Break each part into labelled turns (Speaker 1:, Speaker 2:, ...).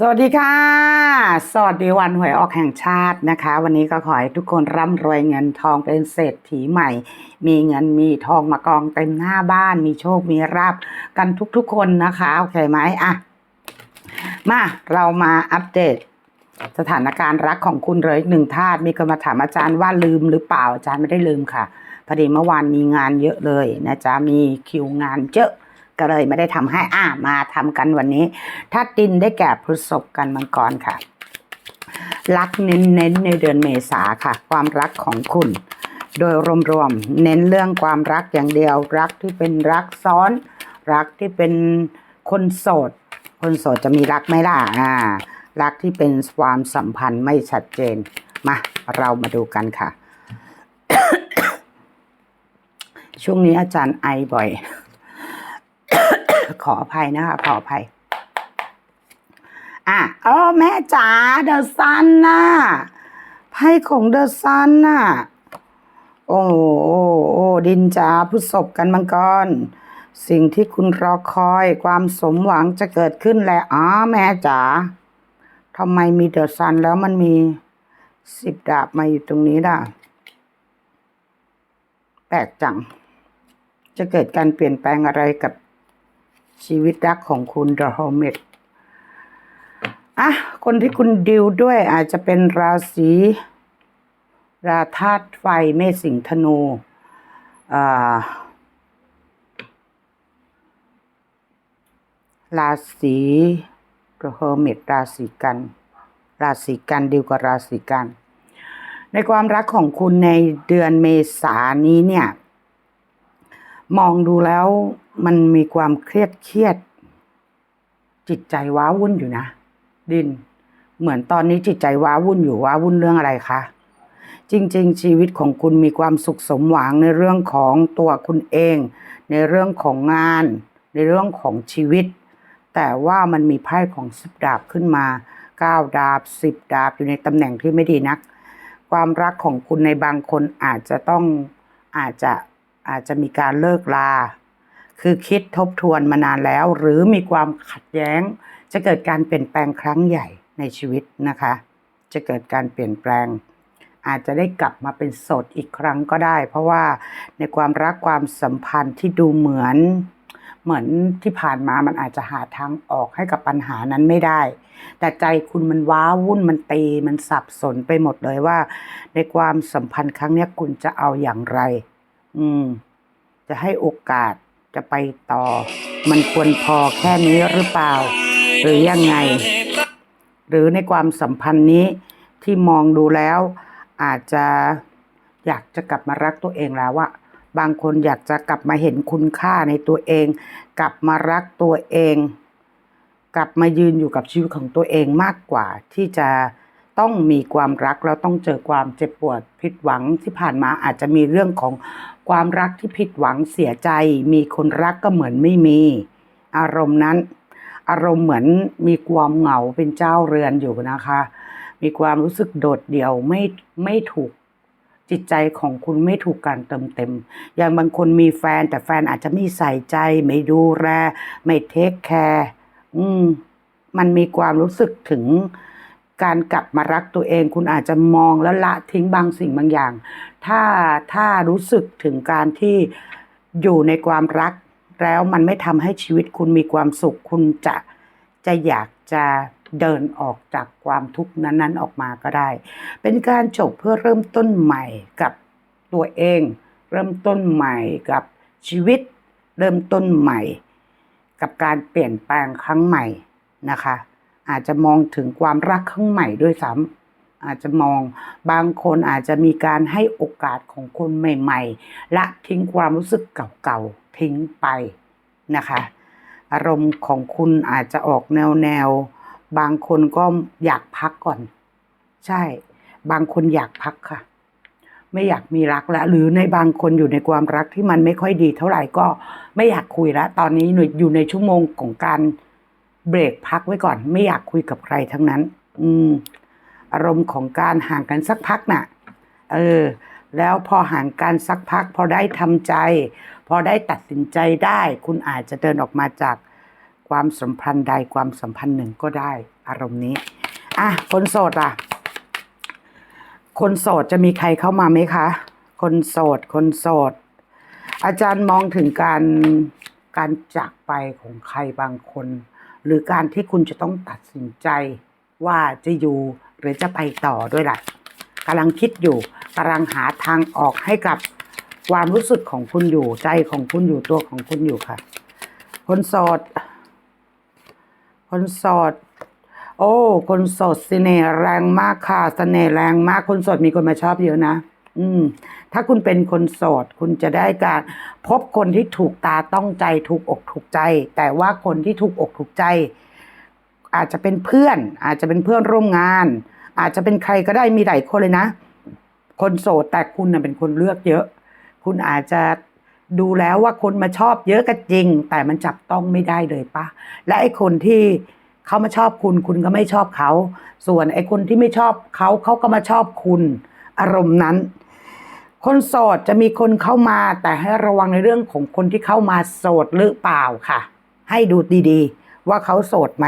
Speaker 1: สวัสดีค่ะ สวัสดีวันหวยออกแห่งชาตินะคะ วันนี้ก็ขอให้ทุกคนร่ำรวยเงินทองเป็นเศรษฐีใหม่ มีเงินมีทองมากองเต็มหน้าบ้าน มีโชคมีราบกันทุกๆคนนะคะโอเคไหมอะ มาเรามาอัปเดต สถานการณ์รักของคุณเลยหนึ่งธาตุมีคนมาถามอาจารย์ว่าลืมหรือเปล่าอาจารย์ไม่ได้ลืมค่ะพอดีเมื่อวานมีงานเยอะเลยนะจ๊ะมีคิวงานเยอะ ก็เลยไม่ได้ทำให้อ่ามาทำกันวันนี้ธาตุดินได้แก่พฤษภกันมังกรค่ะ รักเน้นๆในเดือนเมษาค่ะ ความรักของคุณ โดยรวมๆเน้นเรื่องความรักอย่างเดียว รักที่เป็นรักซ้อน รักที่เป็นคนโสด คนโสดจะมีรักไหมล่ะอ่ารักที่เป็นความสัมพันธ์ไม่ชัดเจน มา เรามาดูกันค่ะ ช่วงนี้อาจารย์ไอบ่อย ขออภัยนะคะ ขออภัย อะอ๋อแม่จ๋าเดอะซันน่ะไพ่ของเดอะซันน่ะ โอ้โหโอ้ดินจ๋าผู้ศพกันมังกร สิ่งที่คุณรอคอยความสมหวังจะเกิดขึ้นแล้วอ๋อแม่จ๋าทำไมมีเดอะซันแล้วมันมีสิบดาบมาอยู่ตรงนี้ล่ะ แปลกจัง จะเกิดการเปลี่ยนแปลงอะไรกับ ชีวิตรักของคุณ The Hermit อะ คนที่คุณดิวด้วยอาจจะเป็นราศีราธาตุไฟเมษสิงธนูอ่าราศี The Hermit ราศีกัน ราศีกันดิวกับราศีกัน ในความรักของคุณในเดือนเมษานี้เนี่ย มองดูแล้ว มันมีความเครียดเครียด จิตใจว้าวุ่นอยู่นะ ดิน เหมือนตอนนี้จิตใจว้าวุ่นอยู่ว้าวุ่นเรื่องอะไรคะจริง ๆ ชีวิตของคุณมีความสุขสมหวังในเรื่องของตัวคุณเอง ในเรื่องของงาน ในเรื่องของชีวิต แต่ว่ามันมีไพ่ของสิบดาบขึ้นมาเก้าดาบสิบดาบอยู่ในตำแหน่งที่ไม่ดีนัก ความรักของคุณในบางคนอาจจะต้องอาจจะอาจจะมีการเลิกลา คือคิดทบทวนมานานแล้ว หรือมีความขัดแย้ง จะเกิดการเปลี่ยนแปลงครั้งใหญ่ในชีวิตนะคะ จะเกิดการเปลี่ยนแปลง อาจจะได้กลับมาเป็นโสดอีกครั้งก็ได้ เพราะว่าในความรักความสัมพันธ์ที่ดูเหมือนเหมือนที่ผ่านมามันอาจจะหาทางออกให้กับปัญหานั้นไม่ได้ แต่ใจคุณมันว้าวุ่นมันตีมันสับสนไปหมดเลยว่า ในความสัมพันธ์ครั้งนี้คุณจะเอาอย่างไร อืม จะให้โอกาส จะไปต่อ มันควรพอแค่นี้หรือเปล่า หรือยังไง หรือในความสัมพันธ์นี้ที่มองดูแล้ว อาจจะอยากจะกลับมารักตัวเองแล้วอะบางคนอยากจะกลับมาเห็นคุณค่าในตัวเอง กลับมารักตัวเอง กลับมายืนอยู่กับชีวิตของตัวเองมากกว่าที่จะ ต้องมีความรักแล้วต้องเจอความเจ็บปวดผิดหวังที่ผ่านมาอาจจะมีเรื่องของความรักที่ผิดหวังเสียใจ มีคนรักก็เหมือนไม่มี อารมณ์นั้น อารมณ์เหมือนมีความเหงาเป็นเจ้าเรือนอยู่นะคะ มีความรู้สึกโดดเดี่ยวไม่ไม่ถูกจิตใจของคุณไม่ถูกการเติมเต็ม อย่างบางคนมีแฟนแต่แฟนอาจจะไม่ใส่ใจ ไม่ดูแลไม่เทคแคร์อืมมันมีความรู้สึกถึง การกลับมารักตัวเอง คุณอาจจะมองแล้วละทิ้งบางสิ่งบางอย่าง ถ้าถ้ารู้สึกถึงการที่อยู่ในความรัก แล้วมันไม่ทำให้ชีวิตคุณมีความสุข คุณจะจะอยากจะเดินออกจากความทุกข์นั้นๆออกมาก็ได้ เป็นการจบเพื่อเริ่มต้นใหม่กับตัวเอง เริ่มต้นใหม่กับชีวิต เริ่มต้นใหม่ กับการเปลี่ยนแปลงครั้งใหม่นะคะ อาจจะมองถึงความรักครั้งใหม่ด้วยซ้ำอาจจะมองบางคนอาจจะมีการให้โอกาสของคนใหม่ๆ ละทิ้งความรู้สึกเก่าๆ ทิ้งไปนะคะ อารมณ์ของคุณอาจจะออกแนวแนวๆบางคนก็อยากพักก่อน ใช่ บางคนอยากพักค่ะไม่อยากมีรักแล้วหรือในบางคนอยู่ในความรักที่มันไม่ค่อยดีเท่าไหร่ก็ไม่อยากคุยแล้วตอนนี้หนูอยู่ในชั่วโมงของการ เบรกพักไว้ก่อน ไม่อยากคุยกับใครทั้งนั้น อืม อารมณ์ของการห่างกันสักพักน่ะ เออ แล้วพอห่างกันสักพัก พอได้ทำใจ พอได้ตัดสินใจได้ คุณอาจจะเดินออกมาจากความสัมพันธ์ใดความสัมพันธ์หนึ่งก็ได้ อารมณ์นี้ อะ คนโสดอะ คนโสดจะมีใครเข้ามาไหมคะ คนโสด คนโสด อาจารย์มองถึงการการจากไปของใครบางคน หรือการที่คุณจะต้องตัดสินใจว่าจะอยู่หรือจะไปต่อด้วยล่ะกำลังคิดอยู่กำลังหาทางออกให้กับความรู้สึกของคุณอยู่ใจของคุณอยู่ตัวของคุณอยู่ค่ะ คนโสด คนโสด โอ้ คนโสดเสน่ห์แรงมากค่ะเสน่ห์แรงมาก คนโสดมีคนมาชอบเยอะนะ อืม ถ้าคุณเป็นคนโสด คุณจะได้การพบคนที่ถูกตาต้องใจถูกอกถูกใจ แต่ว่าคนที่ถูกอกถูกใจ อาจจะเป็นเพื่อน อาจจะเป็นเพื่อนร่วมงาน อาจจะเป็นใครก็ได้มีหลายคนเลยนะ คนโสดแต่คุณน่ะเป็นคนเลือกเยอะ คุณอาจจะดูแล้วว่าคนมาชอบเยอะก็จริง แต่มันจับต้องไม่ได้เลยปะและไอ้คนที่เขามาชอบคุณ คุณก็ไม่ชอบเขา ส่วนไอ้คนที่ไม่ชอบเขาเขาก็มาชอบคุณ อารมณ์นั้น คนโสดจะมีคนเข้ามาแต่ให้ระวังในเรื่องของคนที่เข้ามาโสดหรือเปล่าค่ะ ให้ดูดีๆ ว่าเขาโสดไหม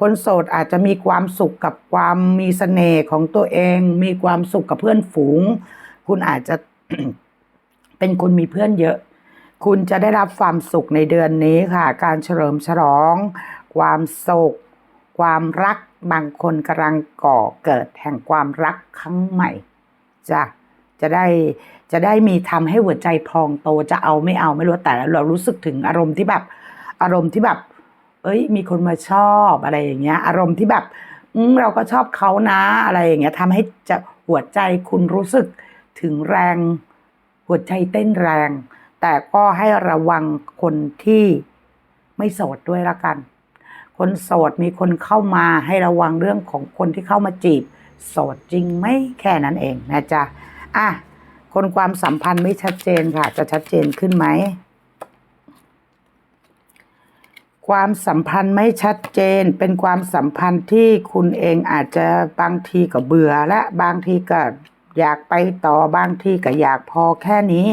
Speaker 1: คนโสดอาจจะมีความสุขกับความมีเสน่ห์ของตัวเอง มีความสุขกับเพื่อนฝูง คุณอาจจะเป็นคนมีเพื่อนเยอะ คุณจะได้รับความสุขในเดือนนี้ค่ะ การเฉลิมฉลอง ความสุขความรักบางคนกำลังก่อเกิดแห่งความรักครั้งใหม่จ้ะ จะได้จะได้มีทำให้หัวใจพองโตจะเอาไม่เอาไม่รู้แต่เรารู้สึกถึงอารมณ์ที่แบบอารมณ์ที่แบบ เอ้ย มีคนมาชอบอะไรอย่างเงี้ย อารมณ์ที่แบบอืมเราก็ชอบเขานะอะไรอย่างเงี้ยทำให้จะหัวใจคุณรู้สึกถึงแรง หัวใจเต้นแรง แต่ก็ให้ระวังคนที่ไม่โสดด้วยละกัน คนโสดมีคนเข้ามาให้ระวังเรื่องของคนที่เข้ามาจีบ โสดจริงไหมแค่นั้นเองนะจ๊ะ อะ คนความสัมพันธ์ไม่ชัดเจนค่ะ จะชัดเจนขึ้นไหม ความสัมพันธ์ไม่ชัดเจน เป็นความสัมพันธ์ที่คุณเองอาจจะบางทีก็เบื่อและบางทีก็อยากไปต่อบางทีก็อยากพอแค่นี้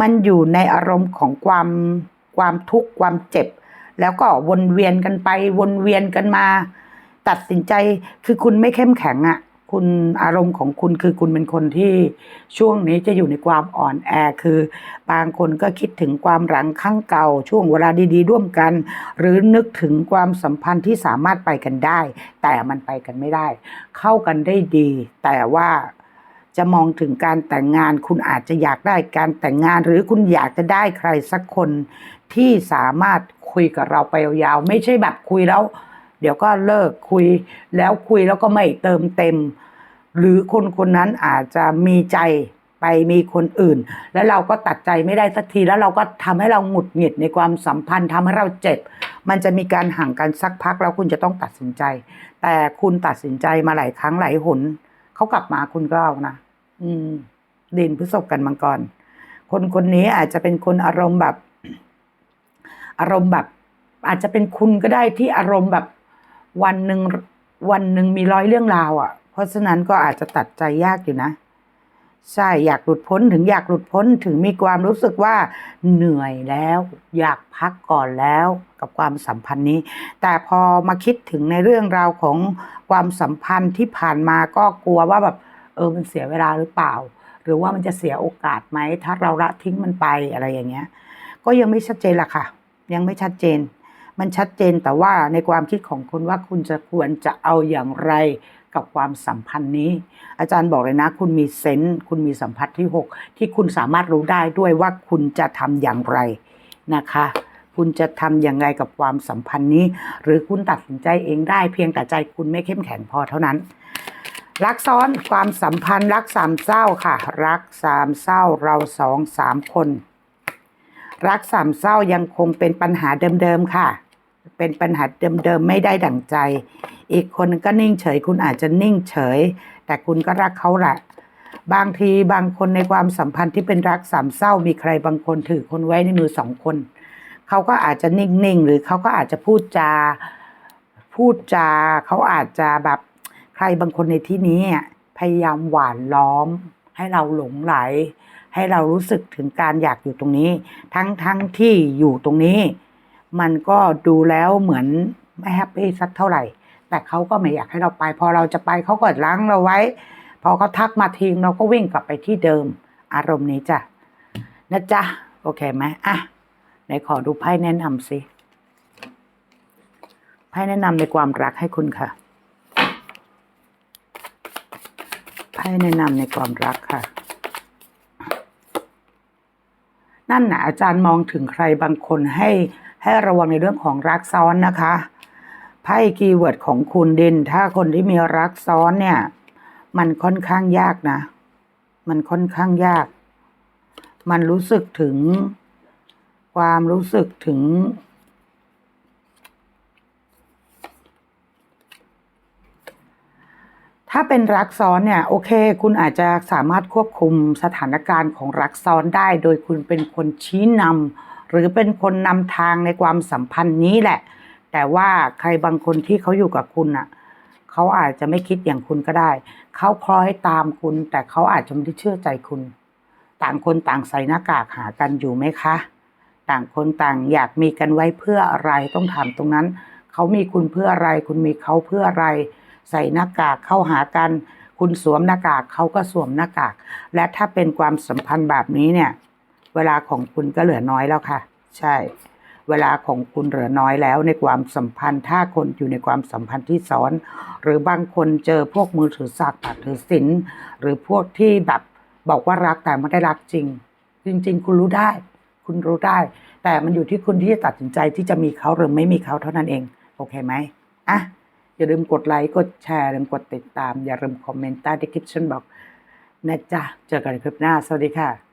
Speaker 1: มันอยู่ในอารมณ์ของความความทุกข์ความเจ็บ แล้วก็วนเวียนกันไปวนเวียนกันมา ตัดสินใจคือคุณไม่เข้มแข็งอะ่ะ คุณอารมณ์ของคุณคือคุณเป็นคนที่ช่วงนี้จะอยู่ในความอ่อนแอคือ บางคนก็คิดถึงความหลังข้างเก่า ช่วงเวลาดีๆ ร่วมกัน หรือนึกถึงความสัมพันธ์ที่สามารถไปกันได้ แต่มันไปกันไม่ได้ เข้ากันได้ดี แต่ว่าจะมองถึงการแต่งงาน คุณอาจจะอยากได้การแต่งงาน หรือคุณอยากจะได้ใครสักคนที่สามารถคุยกับเราไปยาวๆไม่ใช่แบบคุยแล้ว เดี๋ยวก็เลิกคุยแล้วคุยแล้วก็ไม่เติมเต็ม หรือคนคนนั้นอาจจะมีใจไปมีคนอื่น แล้วเราก็ตัดใจไม่ได้สักทีแล้วเราก็ทำให้เราหงุดหงิดในความสัมพันธ์ทำให้เราเจ็บ มันจะมีการห่างกันสักพักแล้วคุณจะต้องตัดสินใจ แต่คุณตัดสินใจมาหลายครั้งหลายหนเขากลับมาคุณก็เอานะอืมดินพฤษภกันมังกรคนคนนี้อาจจะเป็นคนอารมณ์แบบ อารมณ์แบบ อาจจะเป็นคุณก็ได้ที่อารมณ์แบบ วันหนึ่งวันหนึ่งมีร้อยเรื่องราวอะ่ะ เพราะฉะนั้นก็อาจจะตัดใจยากอยู่นะ ใช่อยากหลุดพ้นถึงอยากหลุดพ้นถึงมีความรู้สึกว่าเหนื่อยแล้ว อยากพักก่อนแล้วกับความสัมพันธ์นี้ แต่พอมาคิดถึงในเรื่องราวของความสัมพันธ์ที่ผ่านมาก็กลัวว่าแบบเออมันเสียเวลาหรือเปล่า หรือว่ามันจะเสียโอกาสไหมถ้าเราละทิ้งมันไปอะไรอย่างเงี้ย ก็ยังไม่ชัดเจนล่ะค่ะ ยังไม่ชัดเจน มันชัดเจนแต่ว่าในความคิดของคุณว่าคุณจะควรจะเอาอย่างไรกับความสัมพันธ์นี้ อาจารย์บอกเลยนะ คุณมีเซนส์คุณมีสัมผัสที่ 6 ที่คุณสามารถรู้ได้ด้วยว่าคุณจะทำอย่างไรนะคะ คุณจะทำอย่างไรกับความสัมพันธ์นี้ หรือคุณตัดสินใจเองได้ เพียงแต่ใจคุณไม่เข้มแข็งพอเท่านั้นรักซ้อนความสัมพันธ์รักสามเศร้าค่ะ รักสามเศร้าเราสองสามคน รักสามเศร้ายังคงเป็นปัญหาเดิมๆค่ะ เป็นปัญหาเดิมๆไม่ได้ดั่งใจ อีกคนก็นิ่งเฉย คุณอาจจะนิ่งเฉย แต่คุณก็รักเขาแหละบางทีบางคนในความสัมพันธ์ที่เป็นรักสามเศร้ามีใครบางคนถือคนไว้ในมือสองคน เขาก็อาจจะนิ่งๆหรือเขาก็อาจจะพูดจาพูดจาเขาอาจจะแบบใครบางคนในที่นี้พยายามหวานล้อม ให้เราหลงไหล ให้เรารู้สึกถึงการอยากอยู่ตรงนี้ ทั้งทั้งที่อยู่ตรงนี้ มันก็ดูแล้วเหมือนไม่แฮปปี้สักเท่าไหร่ แต่เขาก็ไม่อยากให้เราไป พอเราจะไปเขาก็ล้างเราไว้ พอเขาทักมาทิ้งเราก็วิ่งกลับไปที่เดิม อารมณ์นี้จ้ะนะจ๊ะ โอเคไหมอะไหนขอดูไพ่แนะนำสิไพ่แนะนำในความรักให้คุณค่ะไพ่แนะนำในความรักค่ะ นั่นนะอาจารย์มองถึงใครบางคนให้ ให้ระวังในเรื่องของรักซ้อนนะคะไพ่คีย์เวิร์ดของคุณดิน ถ้าคนที่มีรักซ้อนเนี่ย มันค่อนข้างยากนะ มันค่อนข้างยาก มันรู้สึกถึงความรู้สึกถึงถ้าเป็นรักซ้อนเนี่ยโอเค คุณอาจจะสามารถควบคุมสถานการณ์ของรักซ้อนได้ โดยคุณเป็นคนชี้นำ หรือเป็นคนนำทางในความสัมพันธ์นี้แหละ แต่ว่าใครบางคนที่เขาอยู่กับคุณอะเขาอาจจะไม่คิดอย่างคุณก็ได้ เขาคล้อยตามคุณ แต่เขาอาจจะไม่ได้เชื่อใจคุณ ต่างคนต่างใส่หน้ากากหากันอยู่ไหมคะ ต่างคนต่างอยากมีกันไว้เพื่ออะไรต้องถามตรงนั้น เขามีคุณเพื่ออะไร คุณมีเขาเพื่ออะไร ใส่หน้ากากเข้าหากัน คุณสวมหน้ากากเขาก็สวมหน้ากาก และถ้าเป็นความสัมพันธ์แบบนี้เนี่ย เวลาของคุณก็เหลือน้อยแล้วค่ะ ใช่ เวลาของคุณเหลือน้อยแล้วในความสัมพันธ์ ถ้าคนอยู่ในความสัมพันธ์ที่ซ้อน หรือบางคนเจอพวกมือถือสากปากถือศีลหรือพวกที่แบบบอกว่ารักแต่ไม่ได้รักจริง จริง ๆ คุณรู้ได้ คุณรู้ได้ แต่มันอยู่ที่คุณที่จะตัดสินใจที่จะมีเขาหรือไม่มีเขาเท่านั้นเอง โอเคไหมอะอย่าลืมกดไลค์กดแชร์ลืมกดติดตาม อย่าลืมคอมเมนต์ใต้ description บอกนะจ๊ะเจอกันคลิปหน้า สวัสดีค่ะ